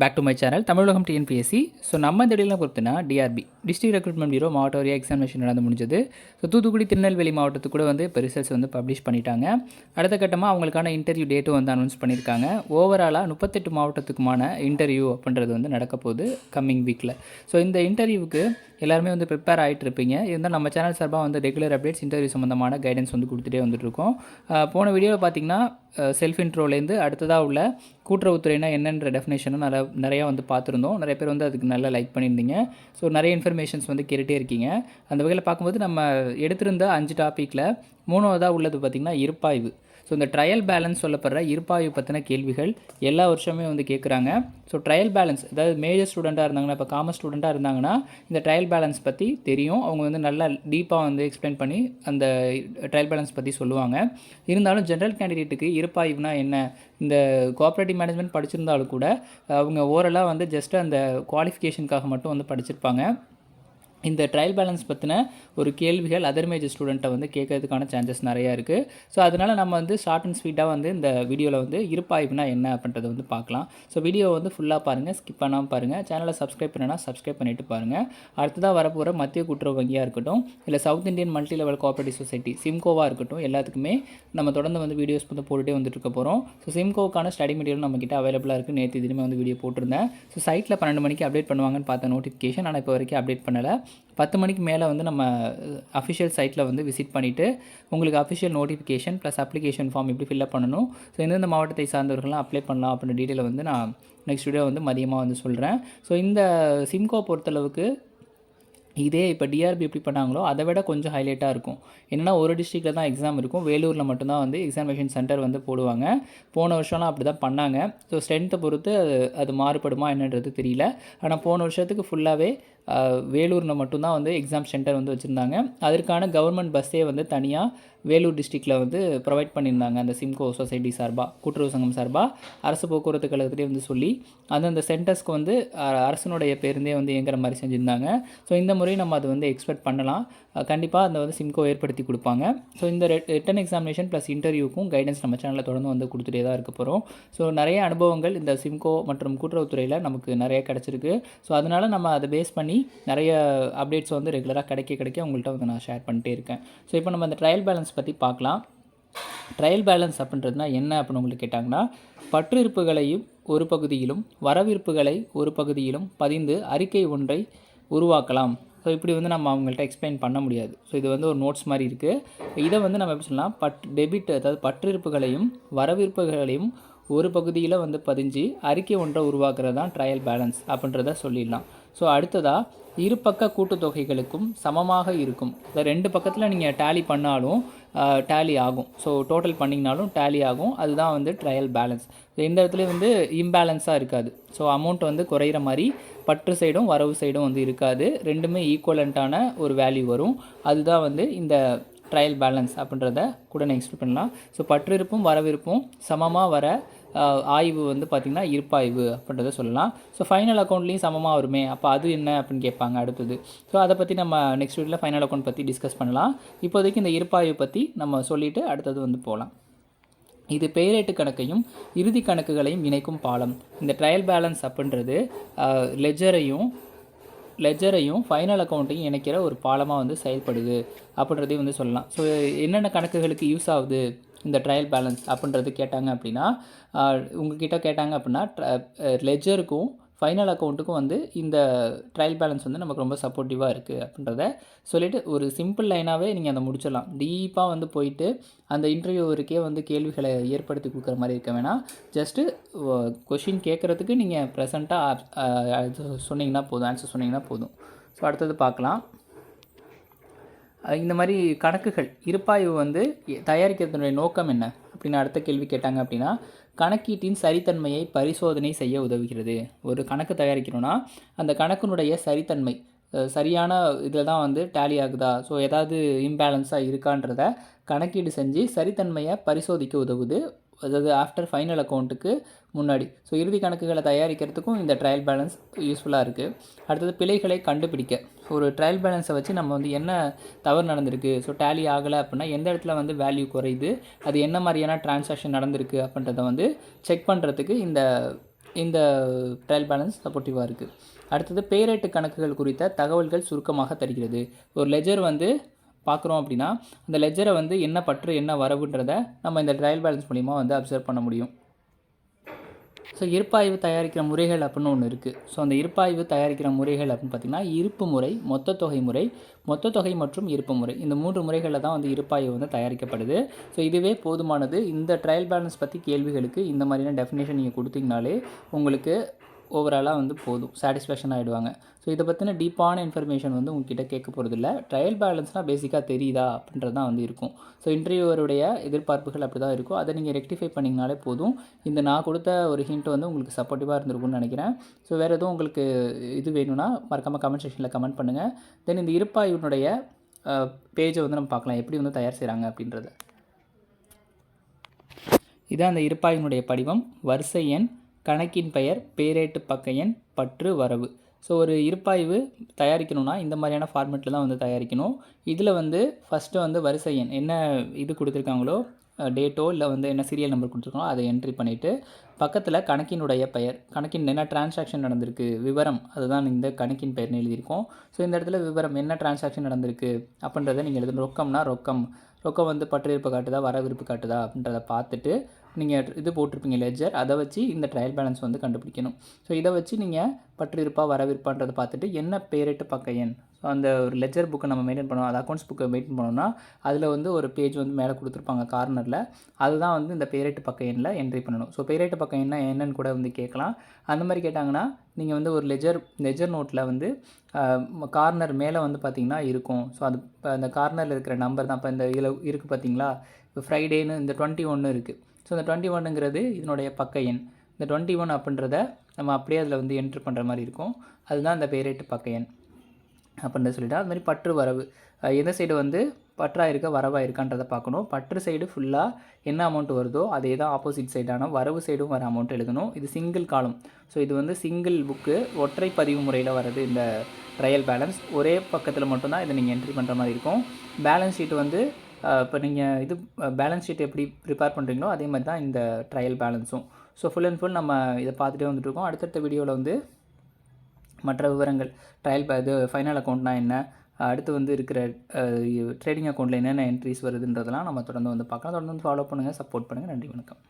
Back to my channel Tamilagam TNPSC so நம்ம இந்த இடையில பொறுத்தனா டிஆர்பி டிஸ்ட்ரிக்ட் ரெக்ரூட்மெண்ட் பியூரோ மாவட்ட வாரியாக எக்ஸாமினேஷன் நடந்து முடிஞ்சது. ஸோ தூத்துக்குடி திருநெல்வேலி மாவட்டத்துக்கு கூட வந்து இப்போ ரிசல்ட்ஸ் வந்து பப்ளிஷ் பண்ணிட்டாங்க. அடுத்த கட்டமாக அவங்களுக்கான இன்டர்வியூ டேட்டும் வந்து அனௌன்ஸ் பண்ணியிருக்காங்க. ஓவராலாக முப்பத்தெட்டு மாவட்டத்துக்குமான இன்டர்வியூ அப்படின்றது வந்து நடக்க போகுது கம்மிங் வீக்கில் ஸோ இந்த இன்டர்வியூவுக்கு எல்லாருமே வந்து ப்ரிப்பேர் ஆகிட்டு இருப்பீங்க. இருந்தால் நம்ம சேனல் சார்பாக வந்து ரெகுலர் அப்டேட்ஸ் இன்டர்வியூ சம்மந்தமான கைடன்ஸ் வந்து கொடுத்துட்டே வந்துட்டுருக்கோம் போன வீடியோவில் பார்த்தீங்கன்னா செல்ஃப் இன்ட்ரோலேருந்து அடுத்ததாக உள்ள கூட்டுறவுத்துறைனா என்னன்ற டெஃபினேஷனும் நிறையா நிறையா வந்து பார்த்துருந்தோம். நிறைய பேர் வந்து அதுக்கு நல்லா லைக் பண்ணியிருந்தீங்க. ஸோ நிறைய இன்ஃபர்மேஷன்ஸ் வந்து கேட்டுகிட்டே இருக்கீங்க. அந்த வகையில் பார்க்கும்போது நம்ம எடுத்திருந்த அஞ்சு டாப்பிக்கில் மூணாவதாக உள்ளது பார்த்திங்கன்னா இருப்பாய்வு. ஸோ இந்த ட்ரையல் பேலன்ஸ் சொல்லப்படுற இருப்பாய்வு பற்றின கேள்விகள் எல்லா வருஷமே வந்து கேட்குறாங்க ஸோ ட்ரையல் பேலன்ஸ் அதாவது மேஜர் ஸ்டூடெண்ட்டாக இருந்தாங்கன்னா இப்போ காமர்ஸ் ஸ்டூடெண்ட்டாக இருந்தாங்கன்னா இந்த ட்ரையல் பேலன்ஸ் பற்றி தெரியும். அவங்க வந்து நல்லா டீப்பாக வந்து எக்ஸ்பிளைன் பண்ணி அந்த ட்ரையல் பேலன்ஸ் பற்றி சொல்லுவாங்க. இருந்தாலும் ஜென்ரல் கேண்டிடேட்டுக்கு இருப்பாய்வுனா என்ன? இந்த கோஆப்ரேட்டிவ் மேனேஜ்மெண்ட் படிச்சிருந்தாலும் கூட அவங்க ஓரலாக வந்து ஜஸ்ட் அந்த குவாலிஃபிகேஷனுக்காக மட்டும் வந்து படிச்சிருப்பாங்க. இந்த ட்ரையல் பேலன்ஸ் பற்றின ஒரு கேள்விகள் அதர் மேஜர் ஸ்டூடெண்ட்டை வந்து கேட்கறதுக்கான சான்சஸ் நிறையா இருக்குது ஸோ அதனால் நம்ம வந்து ஷார்ட் அண்ட் ஸ்வீட்டாக வந்து இந்த வீடியோவில் வந்து இருப்பாய்வுனா என்ன அப்படின்றத வந்து பார்க்கலாம். ஸோ வீடியோ வந்து ஃபுல்லாக பாருங்கள் ஸ்கிப் பண்ணாமல் பாருங்கள் சேனலை சப்ஸ்கிரைப் பண்ணனா சப்ஸ்கிரைப் பண்ணிட்டு பாருங்கள் அடுத்ததாக வரப்போகிற மத்திய கூட்டுறவு வங்கியாக இருக்கட்டும் இல்லை South Indian multi level cooperative society சிம்கோவாக இருக்கட்டும் எல்லாத்துக்குமே நம்ம தொடர்ந்து வந்து வீடியோஸ் வந்து போட்டுகிட்டே வந்துட்டு இருக்க போகிறோம் ஸோ சிம்கோவுக்கான ஸ்டடி மெட்டீரியல் நம்மக்கிட்ட அவைலபிளாக இருக்குது நேற்று தினமே வந்து வீடியோ போட்டிருந்தேன். ஸோ சைட்டில் பன்னெண்டு மணிக்கு அப்டேட் பண்ணுவாங்கன்னு பார்த்த நோட்டிஃபிகேஷன் ஆனால் இப்போ வரைக்கும் அப்டேட் பண்ணலை. பத்து மணிக்கு மேலே வந்து நம்ம அஃபிஷியல் சைட்டில் வந்து விசிட் பண்ணிவிட்டு உங்களுக்கு official notification plus application form எப்படி ஃபில்அப் பண்ணணும். ஸோ எந்தெந்த மாவட்டத்தை சார்ந்தவர்கள்லாம் அப்ளை பண்ணலாம் அப்படின்ற டீட்டெயிலை வந்து நான் நெக்ஸ்ட் வீடியோ வந்து மதியமாக வந்து சொல்கிறேன் ஸோ இந்த சிம்கோ பொறுத்தளவுக்கு இதே இப்போ டிஆர்பி எப்படி பண்ணாங்களோ அதை விட கொஞ்சம் ஹைலைட்டாக இருக்கும். என்னென்னா ஒரு டிஸ்ட்ரிக்டில் தான் எக்ஸாம் இருக்கும். வேலூரில் மட்டும்தான் வந்து எக்ஸாமினேஷன் சென்டர் வந்து போடுவாங்க. போன வருஷம்லாம் அப்படி தான் பண்ணாங்க. ஸோ ஸ்ட்ரென்த்தை பொறுத்து அது அது மாறுபடுமா என்னன்றது தெரியல. ஆனால் போன வருஷத்துக்கு ஃபுல்லாகவே வேலூரில் மட்டும்தான் வந்து எக்ஸாம் சென்டர் வந்து வச்சுருந்தாங்க. அதற்கான கவர்மெண்ட் பஸ்ஸே வந்து தனியாக வேலூர் டிஸ்ட்ரிக்டில் வந்து ப்ரொவைட் பண்ணியிருந்தாங்க அந்த சிம்கோ சொசைட்டி சார்பாக கூட்டுறவு சங்கம் சார்பாக அரசு போக்குவரத்து கழகத்திலே வந்து சொல்லி அந்தந்த சென்டர்ஸ்க்கு வந்து அரசனுடைய பேருந்தே வந்து இயங்குற மாதிரி செஞ்சுருந்தாங்க. ஸோ இந்த முறை நம்ம அது வந்து எக்ஸ்பெக்ட் பண்ணலாம். கண்டிப்பாக அந்த வந்து சிம்கோ ஏற்படுத்தி கொடுப்பாங்க. ஸோ இந்த ரிட்டன் எக்ஸாமினேஷன் ப்ளஸ் இன்டர்வியூக்கும் கைடன்ஸ் நம்ம சேனலில் தொடர்ந்து வந்து கொடுத்துட்டே தான் இருக்க போகிறோம் ஸோ நிறைய அனுபவங்கள் இந்த சிம்கோ மற்றும் கூட்டுறவுத்துறையில் நமக்கு நிறைய கிடச்சிருக்கு. ஸோ அதனால் நம்ம அதை பேஸ் பண்ணி நிறைய அப்டேட்ஸ் வந்து ரெகுலராக கிடைக்க கிடைக்க உங்கள்கிட்ட வந்து நான் ஷேர் பண்ணிட்டே இருக்கேன். ஸோ இப்போ நம்ம அந்த ட்ரையல் பேலன்ஸ் பற்றி பார்க்கலாம். ட்ரையல் பேலன்ஸ் அப்படின்றதுனா என்ன அப்படின்னு உங்களுக்கு கேட்டாங்கன்னா பற்று இருப்புகளையும் ஒரு பகுதியிலும் வரவிருப்புகளை ஒரு பகுதியிலும் பதிந்து அறிக்கை ஒன்றை உருவாக்கலாம். ஸோ இப்படி வந்து நம்ம அவங்கள்ட்ட எக்ஸ்பிளைன் பண்ண முடியாது. ஸோ இது வந்து ஒரு நோட்ஸ் மாதிரி இருக்குது இதை வந்து நம்ம எப்படி சொல்லலாம்? பட் டெபிட் அதாவது பற்றிருப்புகளையும் வரவிருப்புகளையும் ஒரு பகுதியில் வந்து பதிஞ்சு அறிக்கை ஒன்றை உருவாக்குறது தான் ட்ரையல் பேலன்ஸ் அப்படின்றத சொல்லிடலாம். ஸோ அடுத்ததாக இருபக்க கூட்டுத்தொகைகளுக்கும் சமமாக இருக்கும். இந்த ரெண்டு பக்கத்தில் நீங்கள் டேலி பண்ணாலும் டேலி ஆகும். ஸோ டோட்டல் பண்ணிங்கனாலும் டேலி ஆகும். அதுதான் வந்து ட்ரையல் பேலன்ஸ் இந்த இடத்துல வந்து இம்பேலன்ஸாக இருக்காது. ஸோ அமௌண்ட் வந்து குறையிற மாதிரி பற்று சைடும் வரவு சைடும் வந்து இருக்காது. ரெண்டுமே ஈக்குவலண்ட்டான ஒரு வேல்யூ வரும். அதுதான் வந்து இந்த ட்ரையல் பேலன்ஸ் அப்படின்றத கூட நான் எக்ஸ்பிளைன் பண்ணலாம். ஸோ பற்றிருப்பும் வரவிருப்பும் சமமாக வர ஆய்வு வந்து பார்த்திங்கன்னா இருப்பாய்வு அப்படின்றத சொல்லலாம். ஸோ ஃபைனல் அக்கௌண்ட்லேயும் சமமாக வருமே அப்போ அது என்ன அப்படின்னு கேட்பாங்க அடுத்தது. ஸோ அதை பற்றி நம்ம நெக்ஸ்ட் வீடியோவில் ஃபைனல் அக்கௌண்ட் பற்றி டிஸ்கஸ் பண்ணலாம். இப்போதைக்கு இந்த இருப்பாய்வு பற்றி நம்ம சொல்லிவிட்டு அடுத்தது வந்து போகலாம் இது பெயரேட்டு கணக்கையும் இறுதி கணக்குகளையும் இணைக்கும் பாலம். இந்த ட்ரையல் பேலன்ஸ் அப்படின்றது லெஜரையும் லெஜரையும் ஃபைனல் அக்கௌண்ட்டையும் இணைக்கிற ஒரு பாலமாக வந்து செயல்படுது அப்படின்றதையும் வந்து சொல்லலாம். ஸோ என்னென்ன கணக்குகளுக்கு யூஸ் ஆகுது? இந்த ட்ரையல் பேலன்ஸ் அப்படின்றது கேட்டாங்க அப்படின்னா உங்ககிட்ட கேட்டாங்க அப்படின்னா லெஜருக்கும் ஃபைனல் அக்கௌண்ட்டுக்கும் வந்து இந்த ட்ரையல் பேலன்ஸ் வந்து நமக்கு ரொம்ப சப்போர்ட்டிவாக இருக்குது அப்படின்றத சொல்லிவிட்டு ஒரு சிம்பிள் லைனாகவே நீங்கள் அதை முடிச்சிடலாம். டீப்பாக வந்து போயிட்டு அந்த இன்டர்வியூவருக்கே வந்து கேள்விகளை ஏற்படுத்தி கொடுக்குற மாதிரி இருக்க வேணாம். ஜஸ்ட்டு கொஷின் கேட்குறதுக்கு நீங்கள் ப்ரெசண்ட்டாக சொன்னீங்கன்னா போதும் ஆன்சர் சொன்னீங்கன்னா போதும். ஸோ அடுத்தது பார்க்கலாம். இந்த மாதிரி கணக்குகள் இருப்பாய்வு வந்து தயாரிக்கிறதுனுடைய நோக்கம் என்ன? அப்படின்னு அடுத்த கேள்வி கேட்டாங்க அப்படின்னா கணக்கீட்டின் சரித்தன்மையை பரிசோதனை செய்ய உதவுகிறது. ஒரு கணக்கு தயாரிக்கிறோன்னா அந்த கணக்கினுடைய சரித்தன்மை சரியான இதில் தான் வந்து டேலி ஆகுதா? ஸோ ஏதாவது இம்பேலன்ஸாக இருக்கான்றத கணக்கீடு செஞ்சு சரித்தன்மையை பரிசோதிக்க உதவுது. அதாவது ஆஃப்டர் ஃபைனல் அக்கௌண்ட்டுக்கு முன்னாடி. ஸோ இறுதி கணக்குகளை தயாரிக்கிறதுக்கும் இந்த ட்ரையல் பேலன்ஸ் யூஸ்ஃபுல்லாக இருக்குது அடுத்தது பிழைகளை கண்டுபிடிக்க. ஒரு ட்ரையல் பேலன்ஸை வச்சு நம்ம வந்து என்ன தவறு நடந்திருக்கு? ஸோ டேலி ஆகலை அப்படின்னா எந்த இடத்துல வந்து வேல்யூ குறையுது? அது என்ன மாதிரியான டிரான்சாக்ஷன் நடந்திருக்கு அப்படின்றத வந்து செக் பண்ணுறதுக்கு இந்த இந்த ட்ரையல் பேலன்ஸ் சப்போர்ட்டிவாக இருக்குது அடுத்தது பேரேட்டு கணக்குகள் குறித்த தகவல்கள் சுருக்கமாக தருகிறது. ஒரு லெஜர் வந்து பார்க்குறோம் அப்படின்னா அந்த லெஜரை வந்து என்ன பற்று என்ன வரவுன்றதை நம்ம இந்த ட்ரையல் பேலன்ஸ் மூலிமா வந்து அப்சர்வ் பண்ண முடியும். ஸோ இருப்பாய்வு தயாரிக்கிற முறைகள் அப்படின்னு ஒன்று இருக்குது ஸோ அந்த இருப்பாய்வு தயாரிக்கிற முறைகள் அப்படின்னு பார்த்திங்கன்னா இருப்பு முறை மொத்த தொகை முறை மொத்த தொகை மற்றும் இருப்பு முறை. இந்த மூன்று முறைகளில் தான் வந்து இருப்பாய்வு வந்து தயாரிக்கப்படுது. ஸோ இதுவே போதுமானது. இந்த ட்ரையல் பேலன்ஸ் பற்றி கேள்விகளுக்கு இந்த மாதிரியான டெஃபினேஷன் நீங்கள் கொடுத்தீங்கனாலே உங்களுக்கு ஓவராலாக வந்து போதும். சாட்டிஸ்ஃபேக்ஷன் ஆகிடுவாங்க ஸோ இதை பற்றின டீப்பான இன்ஃபர்மேஷன் வந்து உங்ககிட்ட கேட்க போகிறதில்ல ட்ரையல் பேலன்ஸ்னால் பேசிக்காக தெரியுதா? அப்படின்றது தான் வந்து இருக்கும். ஸோ இன்டர்வியூவருடைய எதிர்பார்ப்புகள் அப்படி தான் இருக்கும். அதை நீங்கள் ரெக்டிஃபை பண்ணிங்கனாலே போதும். இந்த நான் கொடுத்த ஒரு ஹிண்ட் வந்து உங்களுக்கு சப்போர்ட்டிவாக இருந்திருக்கும்னு நினைக்கிறேன். ஸோ வேறு எதுவும் உங்களுக்கு இது வேணும்னா மறக்காமல் கமெண்ட் செக்ஷனில் கமெண்ட் பண்ணுங்கள் தென் இந்த இருப்பாயுனுடைய பேஜை வந்து நம்ம பார்க்கலாம். எப்படி வந்து தயார் செய்கிறாங்க அப்படின்றத. இதான் அந்த இருப்பாயினுடைய படிவம். வரிசை எண் கணக்கின் பெயர் பேரேட்டு பக்க எண் பற்று வரவு. ஸோ ஒரு இருப்பாய்வு தயாரிக்கணும்னா இந்த மாதிரியான ஃபார்மேட்டில் தான் வந்து தயாரிக்கணும். இதில் வந்து ஃபஸ்ட்டு வந்து வரிசை எண். என்ன இது கொடுத்துருக்காங்களோ டேட்டோ இல்லை வந்து என்ன சீரியல் நம்பர் கொடுத்துருக்கோம் அதை என்ட்ரி பண்ணிவிட்டு பக்கத்தில் கணக்கினுடைய பெயர். கணக்கின் என்ன டிரான்சாக்ஷன் நடந்திருக்கு விவரம் அதுதான் இந்த கணக்கின் பெயர்னு எழுதியிருக்கோம். ஸோ இந்த இடத்துல விவரம் என்ன டிரான்சாக்ஷன் நடந்திருக்கு அப்படின்றத நீங்கள் எழுதணும். ரொக்கம்னா ரொக்கம். ரொக்கம் வந்து பற்று இருப்பு காட்டுதா வரவிருப்பு காட்டுதா அப்படின்றத பார்த்துட்டு நீங்கள் இது போட்டிருப்பீங்க லெஜர் அதை வச்சு இந்த ட்ரையல் பேலன்ஸ் வந்து கண்டுபிடிக்கணும். ஸோ இதை வச்சு நீங்கள் பற்றிருப்பா வரவிருப்பான்றதை பார்த்துட்டு என்ன பேரிட்டு பக்க எண்? ஸோ அந்த ஒரு லெஜர் புக்கை நம்ம மெயின்டைன் பண்ணோம் அது அக்கௌண்ட்ஸ் புக்கை மெயின்டைன் பண்ணோம்னா அதில் வந்து ஒரு பேஜ் வந்து மேலே கொடுத்துருப்பாங்க கார்னரில் அதுதான் வந்து இந்த பேரேட்டு பக்க எண்ணில் என்ட்ரி பண்ணணும். ஸோ பேரேட்டு பக்கம் எண்ணா என்னன்னு கூட வந்து கேட்கலாம். அந்த மாதிரி கேட்டாங்கன்னா நீங்கள் வந்து ஒரு லெஜர் லெஜர் நோட்டில் வந்து கார்னர் மேலே வந்து பார்த்திங்கன்னா இருக்கும். ஸோ அது இப்போ அந்த கார்னரில் இருக்கிற நம்பர் தான். இப்போ இந்த இதில் இருக்குது பார்த்தீங்களா இப்போ ஃப்ரைடேன்னு இந்த டுவெண்ட்டி ஒன்று இருக்குது ஸோ இந்த டுவெண்ட்டி ஒன்னுங்கிறது இதனுடைய பக்க எண். இந்த டுவெண்ட்டி ஒன் அப்படின்றத நம்ம அப்படியே அதில் வந்து என்ட்ரு பண்ணுற மாதிரி இருக்கும். அதுதான் அந்த பேரேட்டு பக்க எண் அப்படின்னு சொல்லிட்டு அது மாதிரி பற்று வரவு. எந்த சைடு வந்து பற்றாக இருக்க வரவாக இருக்கான்றதை பார்க்கணும். பற்று சைடு ஃபுல்லாக என்ன அமௌண்ட் வருதோ அதே தான் ஆப்போசிட் சைடான வரவு சைடும் வர அமௌண்ட் எழுதணும். இது சிங்கிள் காலம் ஸோ இது வந்து சிங்கிள் புக்கு ஒற்றை பதிவு முறையில் வர்றது இந்த ட்ரையல் பேலன்ஸ் ஒரே பக்கத்தில் மட்டும்தான் இதை நீங்கள் என்ட்ரி பண்ணுற மாதிரி இருக்கும். பேலன்ஸ் ஷீட் வந்து இப்போ நீங்கள் இது பேலன்ஸ் ஷீட் எப்படி ப்ரிப்பேர் பண்ணுறீங்களோ அதே மாதிரி தான் இந்த ட்ரையல் பேலன்ஸும் ஸோ ஃபுல் அண்ட் ஃபுல் நம்ம இதை பார்த்துட்டே வந்துட்டுருக்கோம். அடுத்தடுத்த வீடியோவில் வந்து மற்ற விவரங்கள். ட்ரையல் இது ஃபைனல் அக்கௌண்ட்னா என்ன? அடுத்து வந்து இருக்கிற ட்ரேடிங் அக்கௌண்ட்டில் என்னென்ன என்ட்ரிஸ் வருதுன்றதெல்லாம் நம்ம தொடர்ந்து வந்து பார்க்கலாம். தொடர்ந்து ஃபாலோ பண்ணுங்கள் சப்போர்ட் பண்ணுங்கள் நன்றி வணக்கம்.